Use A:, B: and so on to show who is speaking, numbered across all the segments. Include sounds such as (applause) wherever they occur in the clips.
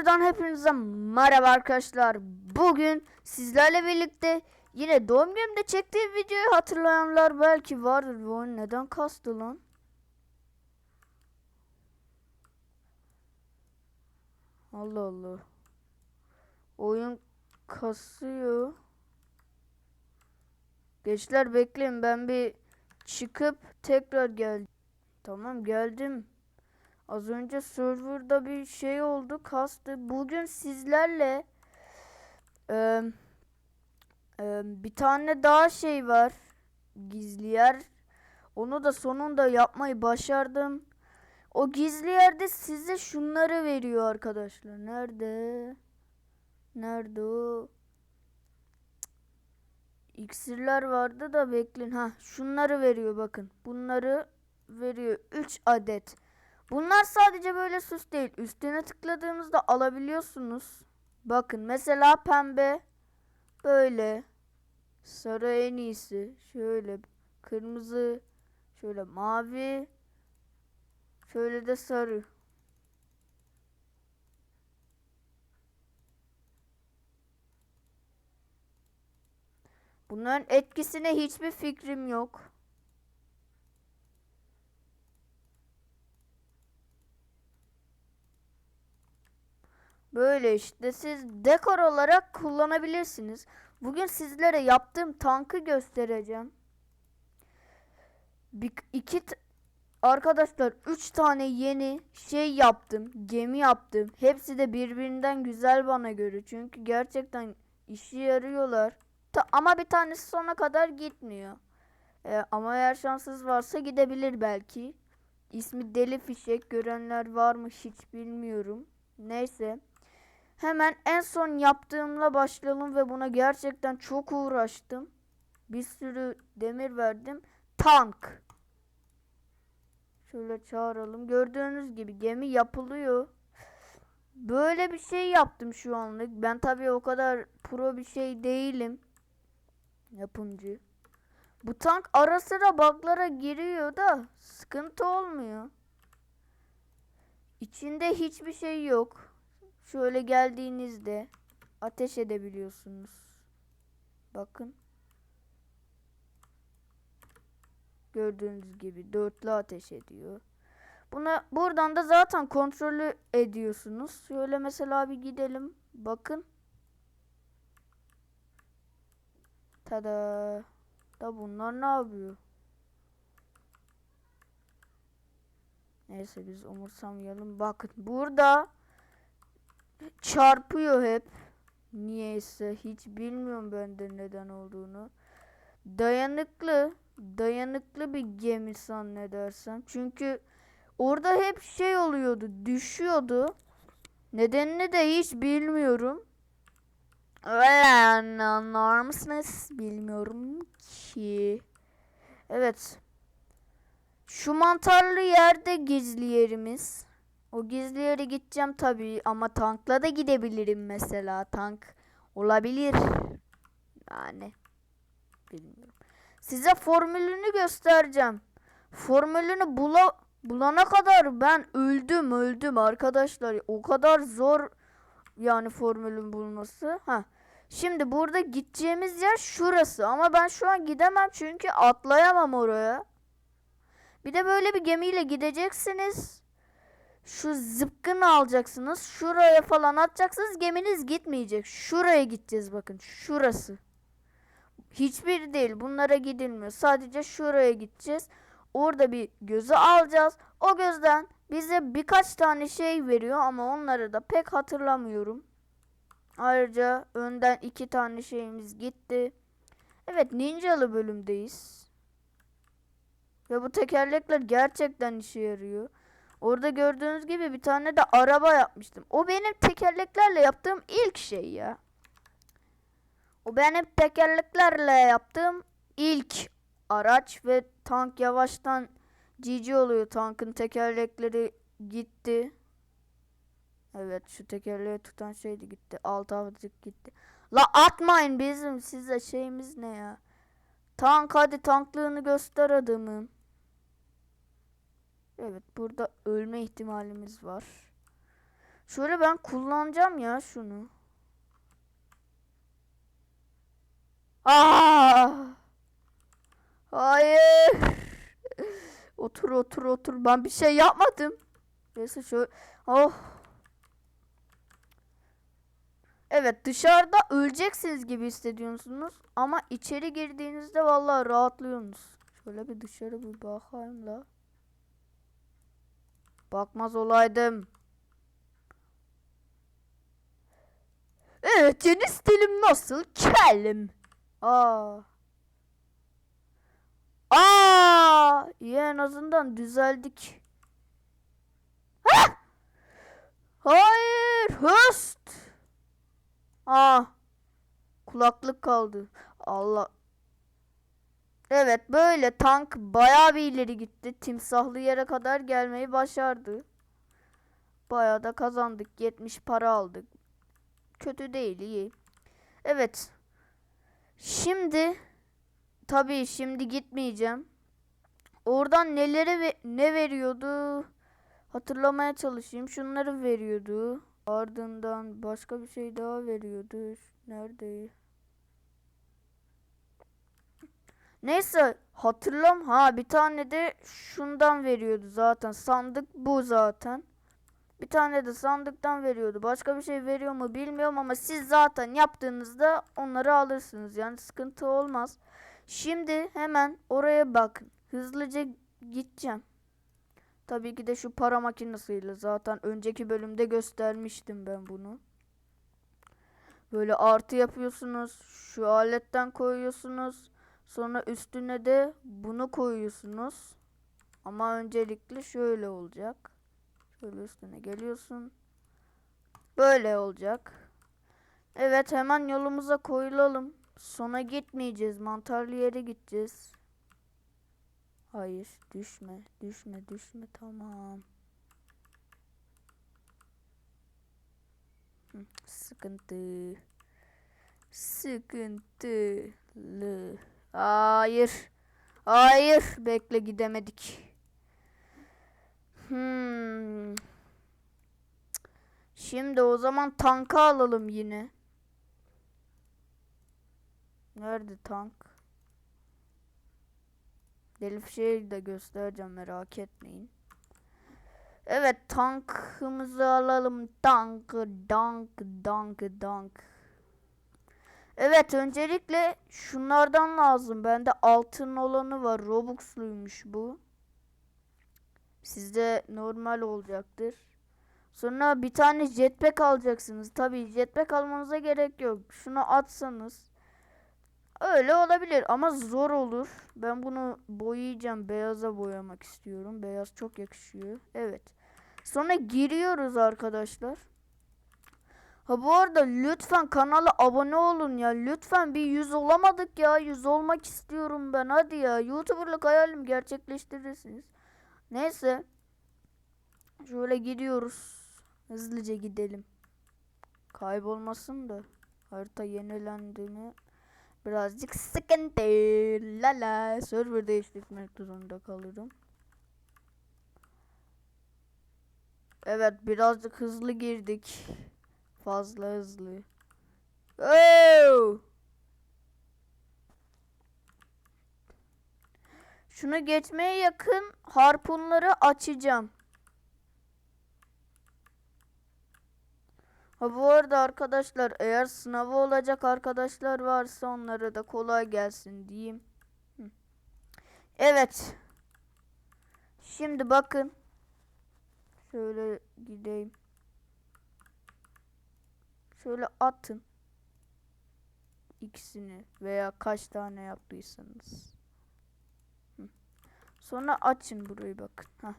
A: Buradan hepinize merhaba arkadaşlar. Bugün sizlerle birlikte yine doğum günümde çektiğim videoyu hatırlayanlar belki vardır. Bu oyun neden kastı lan? Allah Allah. Oyun kasıyor. Gençler bekleyin ben bir çıkıp tekrar gel. Tamam geldim. Az önce serverda bir şey oldu kastı. Bugün sizlerle eee, eee, bir tane daha şey var. Gizli yer. Onu da sonunda yapmayı başardım. O gizli yerde size şunları veriyor arkadaşlar. Nerede? Nerede o? İksirler vardı da bekleyin. Ha, şunları veriyor bakın. Bunları veriyor 3 adet. Bunlar sadece böyle süs değil. Üstüne tıkladığınızda alabiliyorsunuz. Bakın mesela pembe böyle. Sarı en iyisi. Şöyle kırmızı. Şöyle mavi. Şöyle de sarı. Bunların etkisine hiçbir fikrim yok. Böyle işte siz dekor olarak kullanabilirsiniz. Bugün sizlere yaptığım tankı göstereceğim. Bir, iki arkadaşlar üç tane yeni şey yaptım. Gemi yaptım. Hepsi de birbirinden güzel bana göre. Çünkü gerçekten işe yarıyorlar. Ta- ama bir tanesi sona kadar gitmiyor. Ee, ama eğer şanssız varsa gidebilir belki. İsmi Deli Fişek. Görenler var mı hiç bilmiyorum. Neyse. Hemen en son yaptığımla başlayalım ve buna gerçekten çok uğraştım. Bir sürü demir verdim. Tank. Şöyle çağıralım. Gördüğünüz gibi gemi yapılıyor. Böyle bir şey yaptım şu anlık. Ben tabii o kadar pro bir şey değilim. Yapımcı. Bu tank ara sıra bug'lara giriyor da sıkıntı olmuyor. İçinde hiçbir şey yok. Şöyle geldiğinizde ateş edebiliyorsunuz. Bakın. Gördüğünüz gibi dörtlü ateş ediyor. Buna buradan da zaten kontrolü ediyorsunuz. Şöyle mesela bir gidelim. Bakın. Tada. Da bunlar ne yapıyor? Neyse biz umursamayalım. Bakın burada çarpıyor hep. Niyeyse hiç bilmiyorum ben de neden olduğunu. Dayanıklı, dayanıklı bir gemi zannedersem. Çünkü orada hep şey oluyordu, düşüyordu. Nedenini de hiç bilmiyorum. Öyle anlar mısınız? Bilmiyorum ki. Evet. Şu mantarlı yerde gizli yerimiz. O gizli yere gideceğim tabii ama tankla da gidebilirim mesela. Tank olabilir. Yani bilmiyorum. Size formülünü göstereceğim. Formülünü bula bulana kadar ben öldüm öldüm arkadaşlar. O kadar zor yani formülün bulması. Ha. Şimdi burada gideceğimiz yer şurası ama ben şu an gidemem çünkü atlayamam oraya. Bir de böyle bir gemiyle gideceksiniz. Şu zıpkını alacaksınız. Şuraya falan atacaksınız. Geminiz gitmeyecek. Şuraya gideceğiz bakın. Şurası. Hiçbir değil. Bunlara gidilmiyor. Sadece şuraya gideceğiz. Orada bir gözü alacağız. O gözden bize birkaç tane şey veriyor ama onları da pek hatırlamıyorum. Ayrıca önden iki tane şeyimiz gitti. Evet ninjalı bölümdeyiz. Ve bu tekerlekler gerçekten işe yarıyor. Orada gördüğünüz gibi bir tane de araba yapmıştım. O benim tekerleklerle yaptığım ilk şey ya. O benim tekerleklerle yaptığım ilk araç ve tank yavaştan cici oluyor. Tankın tekerlekleri gitti. Evet şu tekerleği tutan şey de gitti. Alt avcık gitti. La atmayın bizim size şeyimiz ne ya. Tank hadi tanklığını göster adamım. Evet burada ölme ihtimalimiz var. Şöyle ben kullanacağım ya şunu. Aa! Hayır. Otur otur otur. Ben bir şey yapmadım. Neyse şöyle. Oh. Evet dışarıda öleceksiniz gibi hissediyorsunuz. Ama içeri girdiğinizde vallahi rahatlıyorsunuz. Şöyle bir dışarı bir bakayım la. Bakmaz olaydım. Evet yeni stilim nasıl? Kelim. Aa. Aa, iyi en azından düzeldik. Hah! Hayır, höst. Aa. Kulaklık kaldı. Allah. Evet, böyle tank bayağı bir ileri gitti. Timsahlı yere kadar gelmeyi başardı. Bayağı da kazandık. 70 para aldık. Kötü değil, iyi. Evet. Şimdi tabii şimdi gitmeyeceğim. Oradan neleri ve ne veriyordu? Hatırlamaya çalışayım. Şunları veriyordu. Ardından başka bir şey daha veriyordu. Nerede? Neyse hatırlam. Ha bir tane de şundan veriyordu zaten. Sandık bu zaten. Bir tane de sandıktan veriyordu. Başka bir şey veriyor mu bilmiyorum ama siz zaten yaptığınızda onları alırsınız. Yani sıkıntı olmaz. Şimdi hemen oraya bakın. Hızlıca gideceğim. Tabii ki de şu para makinesiyle zaten önceki bölümde göstermiştim ben bunu. Böyle artı yapıyorsunuz. Şu aletten koyuyorsunuz. Sonra üstüne de bunu koyuyorsunuz. Ama öncelikle şöyle olacak. Şöyle üstüne geliyorsun. Böyle olacak. Evet hemen yolumuza koyulalım. Sona gitmeyeceğiz. Mantarlı yere gideceğiz. Hayır düşme düşme düşme tamam. Hı, Sıkıntı. Sıkıntılı. Hayır. Hayır. Bekle gidemedik. Hmm. Şimdi o zaman tanka alalım yine. Nerede tank? Deli fişeği de göstereceğim merak etmeyin. Evet tankımızı alalım. Tank, dank, dank, dank. Evet öncelikle şunlardan lazım. Bende altın olanı var. Robux'luymuş bu. Sizde normal olacaktır. Sonra bir tane jetpack alacaksınız. Tabii jetpack almanıza gerek yok. Şunu atsanız. Öyle olabilir ama zor olur. Ben bunu boyayacağım. Beyaza boyamak istiyorum. Beyaz çok yakışıyor. Evet. Sonra giriyoruz arkadaşlar. Ha bu arada lütfen kanala abone olun ya. Lütfen bir yüz olamadık ya. Yüz olmak istiyorum ben. Hadi ya. YouTuber'lık hayalim gerçekleştirirsiniz. Neyse. Şöyle gidiyoruz. Hızlıca gidelim. Kaybolmasın da. Harita yenilendi mi? Birazcık sıkıntı. Lala. Server değiştirmek zorunda kalırım. Evet birazcık hızlı girdik. Fazla hızlı. Oh! Şunu geçmeye yakın harpunları açacağım. Ha bu arada arkadaşlar eğer sınavı olacak arkadaşlar varsa onlara da kolay gelsin diyeyim. Evet. Şimdi bakın. Şöyle gideyim. Şöyle atın. İkisini veya kaç tane yaptıysanız. Sonra açın burayı bakın. Heh.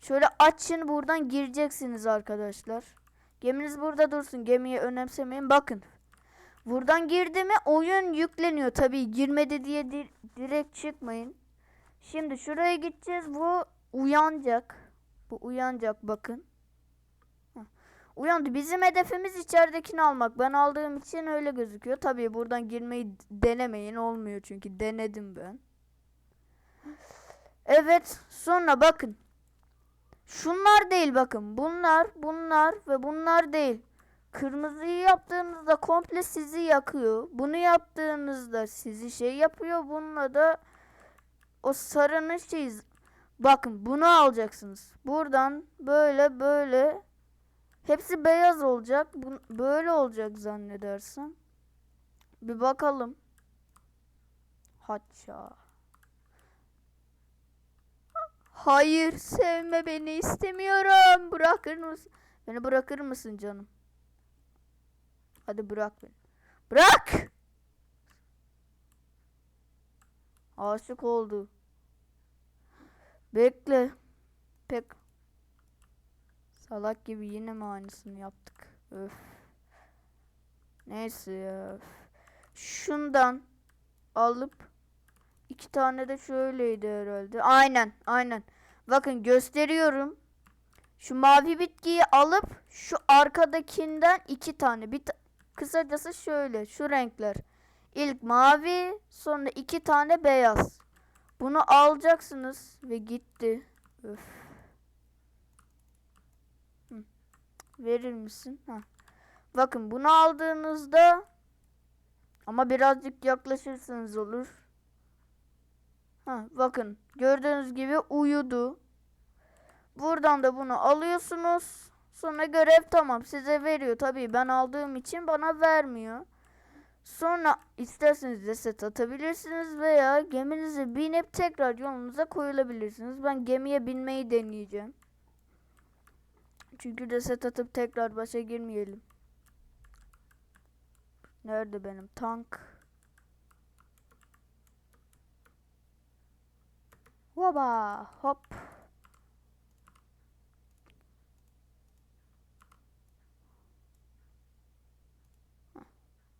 A: Şöyle açın buradan gireceksiniz arkadaşlar. Geminiz burada dursun. Gemiyi önemsemeyin. Bakın. Buradan girdi mi oyun yükleniyor. Tabii girmedi diye di- direkt çıkmayın. Şimdi şuraya gideceğiz. Bu uyanacak. Bu uyanacak bakın. Uyandı. Bizim hedefimiz içeridekini almak. Ben aldığım için öyle gözüküyor. Tabii buradan girmeyi denemeyin. Olmuyor çünkü denedim ben. Evet. Sonra bakın. Şunlar değil bakın. Bunlar, bunlar ve bunlar değil. Kırmızıyı yaptığınızda komple sizi yakıyor. Bunu yaptığınızda sizi şey yapıyor. Bununla da o sarının şey bakın bunu alacaksınız. Buradan böyle böyle hepsi beyaz olacak. Bu, böyle olacak zannedersem. Bir bakalım. Haça. Hayır sevme beni istemiyorum. Bırakır mısın? Beni bırakır mısın canım? Hadi bırak beni. Bırak! Aşık oldu. Bekle. Pek salak gibi yine mi aynısını yaptık? Öf. Neyse ya. öf. Şundan alıp iki tane de şöyleydi herhalde. Aynen, aynen. Bakın gösteriyorum. Şu mavi bitkiyi alıp şu arkadakinden iki tane. Bir ta- kısacası şöyle şu renkler. İlk mavi, sonra iki tane beyaz. Bunu alacaksınız ve gitti. Öf. Hı. Verir misin? Ha. Bakın bunu aldığınızda ama birazcık yaklaşırsanız olur. Ha, bakın gördüğünüz gibi uyudu. Buradan da bunu alıyorsunuz. Sonra görev tamam size veriyor. Tabii ben aldığım için bana vermiyor. Sonra isterseniz reset atabilirsiniz veya geminize binip tekrar yolunuza koyulabilirsiniz. Ben gemiye binmeyi deneyeceğim. Çünkü reset atıp tekrar başa girmeyelim. Nerede benim tank? Hoba hop.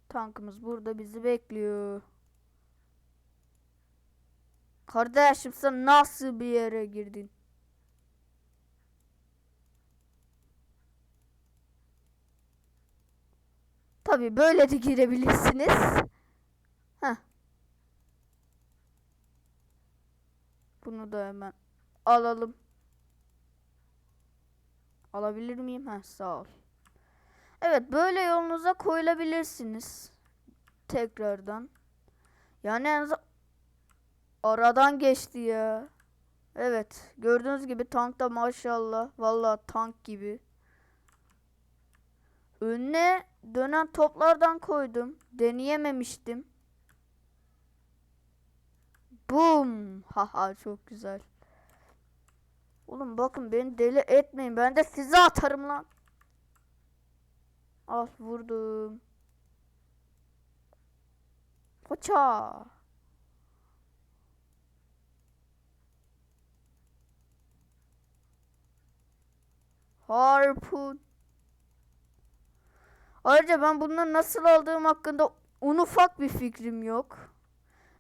A: Tankımız burada bizi bekliyor. Kardeşim sen nasıl bir yere girdin? Tabii böyle de girebilirsiniz. Heh. Bunu da hemen alalım. Alabilir miyim? Heh, sağ ol. Evet böyle yolunuza koyulabilirsiniz. Tekrardan. Yani en aradan geçti ya. Evet gördüğünüz gibi tank da maşallah. Vallahi tank gibi. Önüne dönen toplardan koydum. Deneyememiştim. Boom. Haha çok güzel. Oğlum bakın beni deli etmeyin. Ben de size atarım lan. Al vurdum. Hoça. Harpun. Ayrıca ben bunları nasıl aldığım hakkında un ufak bir fikrim yok.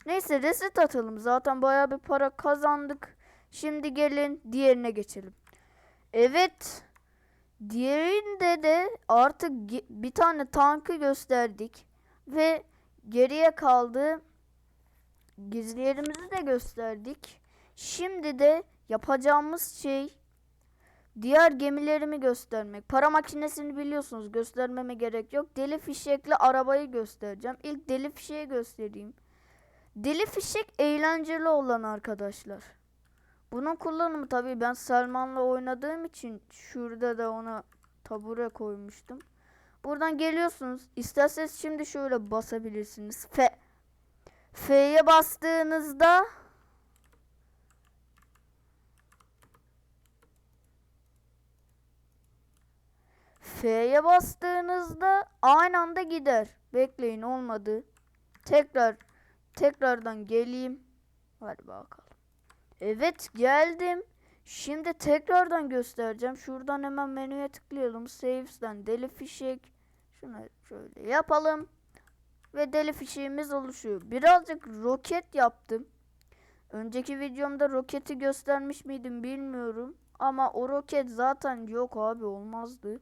A: Neyse reset atalım. Zaten bayağı bir para kazandık. Şimdi gelin diğerine geçelim. Evet. Diğerinde de artık bir tane tankı gösterdik. Ve geriye kaldı. Gizli yerimizi de gösterdik. Şimdi de yapacağımız şey diğer gemilerimi göstermek. Para makinesini biliyorsunuz göstermeme gerek yok. Deli fişekli arabayı göstereceğim. İlk deli fişeği göstereyim. Deli fişek eğlenceli olan arkadaşlar. Bunun kullanımı tabii ben Selman'la oynadığım için şurada da ona tabure koymuştum. Buradan geliyorsunuz. İsterseniz şimdi şöyle basabilirsiniz. F F'ye bastığınızda F'ye bastığınızda aynı anda gider. Bekleyin olmadı. Tekrar tekrardan geleyim. Hadi bakalım. Evet geldim. Şimdi tekrardan göstereceğim. Şuradan hemen menüye tıklayalım. Saves'den deli fişek. Şunu şöyle yapalım. Ve deli fişeğimiz oluşuyor. Birazcık roket yaptım. Önceki videomda roketi göstermiş miydim bilmiyorum. Ama o roket zaten yok abi olmazdı.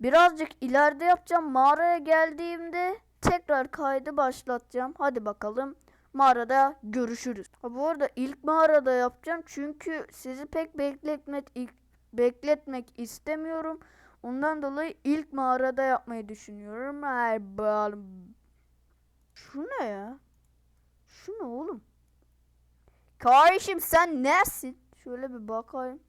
A: Birazcık ileride yapacağım. Mağaraya geldiğimde tekrar kaydı başlatacağım. Hadi bakalım. Mağarada görüşürüz. Ha, bu arada ilk mağarada yapacağım çünkü sizi pek bekletmek ilk bekletmek istemiyorum. Ondan dolayı ilk mağarada yapmayı düşünüyorum. Ay, bal- Şu ne ya? Şu ne oğlum? Kardeşim sen nesin? Şöyle bir bakayım.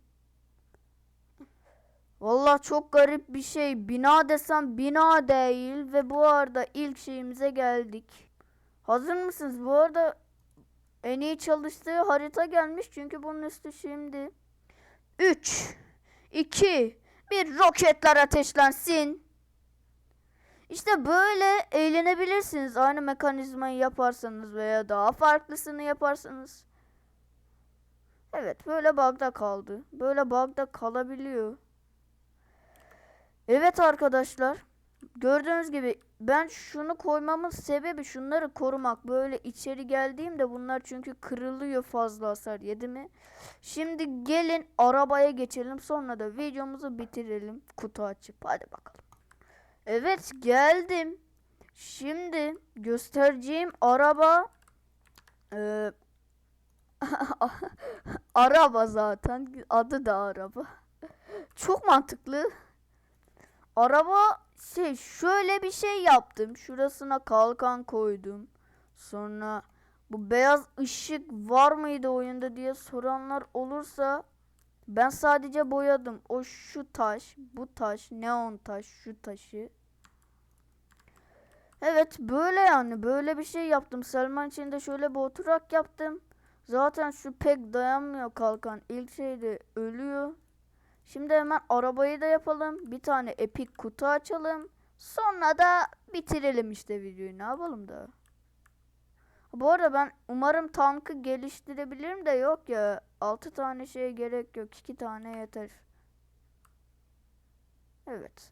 A: Vallahi çok garip bir şey. Bina desem bina değil ve bu arada ilk şeyimize geldik. Hazır mısınız? Bu arada en iyi çalıştığı harita gelmiş çünkü bunun üstü şimdi 3 2 1 roketler ateşlensin. İşte böyle eğlenebilirsiniz. Aynı mekanizmayı yaparsanız veya daha farklısını yaparsanız. Evet böyle bug'da kaldı. Böyle bug'da kalabiliyor. Evet arkadaşlar. Gördüğünüz gibi ben şunu koymamın sebebi şunları korumak. Böyle içeri geldiğimde bunlar çünkü kırılıyor fazla hasar yedi mi. Şimdi gelin arabaya geçelim sonra da videomuzu bitirelim kutu açıp. Hadi bakalım. Evet geldim. Şimdi göstereceğim araba eee, (laughs) araba zaten adı da araba. Çok mantıklı. Araba şey şöyle bir şey yaptım. Şurasına kalkan koydum. Sonra bu beyaz ışık var mıydı oyunda diye soranlar olursa ben sadece boyadım. O şu taş, bu taş, neon taş, şu taşı. Evet böyle yani böyle bir şey yaptım. Selman için de şöyle bir oturak yaptım. Zaten şu pek dayanmıyor kalkan. İlk şeyde ölüyor. Şimdi hemen arabayı da yapalım. Bir tane epik kutu açalım. Sonra da bitirelim işte videoyu. Ne yapalım da. Bu arada ben umarım tankı geliştirebilirim de yok ya. 6 tane şeye gerek yok. 2 tane yeter. Evet.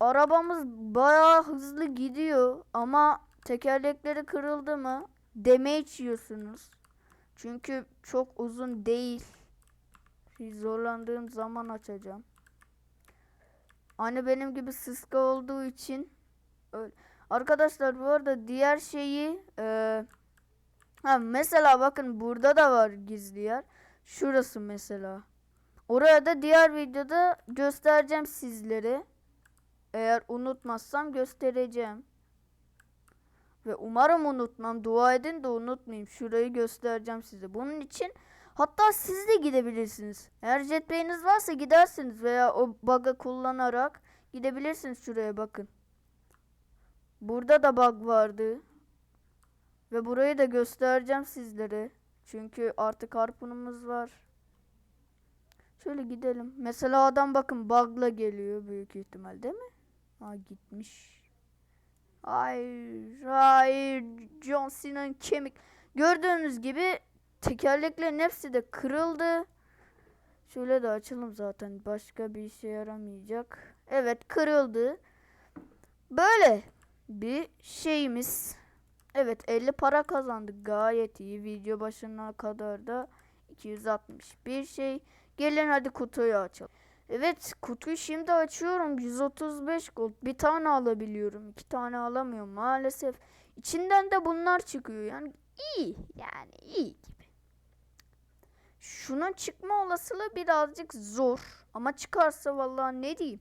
A: Arabamız bayağı hızlı gidiyor ama tekerlekleri kırıldı mı damage yiyorsunuz. Çünkü çok uzun değil. Zorlandığım zaman açacağım. Hani benim gibi sıska olduğu için öyle. Arkadaşlar bu arada diğer şeyi eee, ha mesela bakın burada da var gizli yer. Şurası mesela. Oraya da diğer videoda göstereceğim sizlere. Eğer unutmazsam göstereceğim. Ve umarım unutmam. Dua edin de unutmayayım. Şurayı göstereceğim size. Bunun için hatta siz de gidebilirsiniz. Eğer jetpack'iniz varsa gidersiniz veya o bug'ı kullanarak gidebilirsiniz şuraya bakın. Burada da bug vardı. Ve burayı da göstereceğim sizlere. Çünkü artık harpunumuz var. Şöyle gidelim. Mesela adam bakın bug'la geliyor büyük ihtimal değil mi? Ha gitmiş. Hayır, hayır. John Cena'nın kemik. Gördüğünüz gibi tekerleklerin hepsi de kırıldı. Şöyle de açalım zaten. Başka bir işe yaramayacak. Evet kırıldı. Böyle bir şeyimiz. Evet 50 para kazandık. Gayet iyi. Video başına kadar da 261 şey. Gelin hadi kutuyu açalım. Evet kutuyu şimdi açıyorum. 135 gold. Bir tane alabiliyorum. iki tane alamıyorum maalesef. İçinden de bunlar çıkıyor. Yani iyi. Yani iyi. Şunun çıkma olasılığı birazcık zor. Ama çıkarsa vallahi ne diyeyim.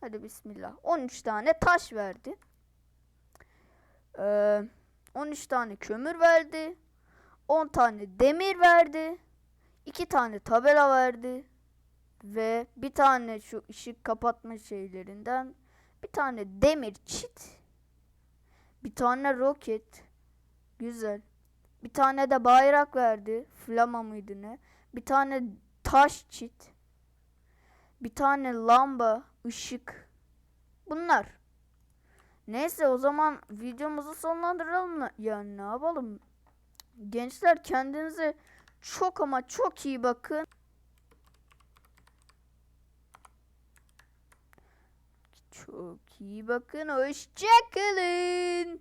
A: Hadi bismillah. 13 tane taş verdi. Ee, 13 tane kömür verdi. 10 tane demir verdi. 2 tane tabela verdi. Ve bir tane şu ışık kapatma şeylerinden bir tane demir çit. Bir tane roket. Güzel. Bir tane de bayrak verdi. Flama mıydı ne? Bir tane taş çit. Bir tane lamba, ışık. Bunlar. Neyse o zaman videomuzu sonlandıralım? Yani ne yapalım? Gençler kendinize çok ama çok iyi bakın. Çok iyi bakın. Hoşçakalın.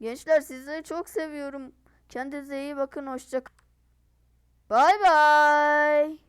A: Gençler sizleri çok seviyorum. Kendinize iyi bakın. Hoşça Bay bay.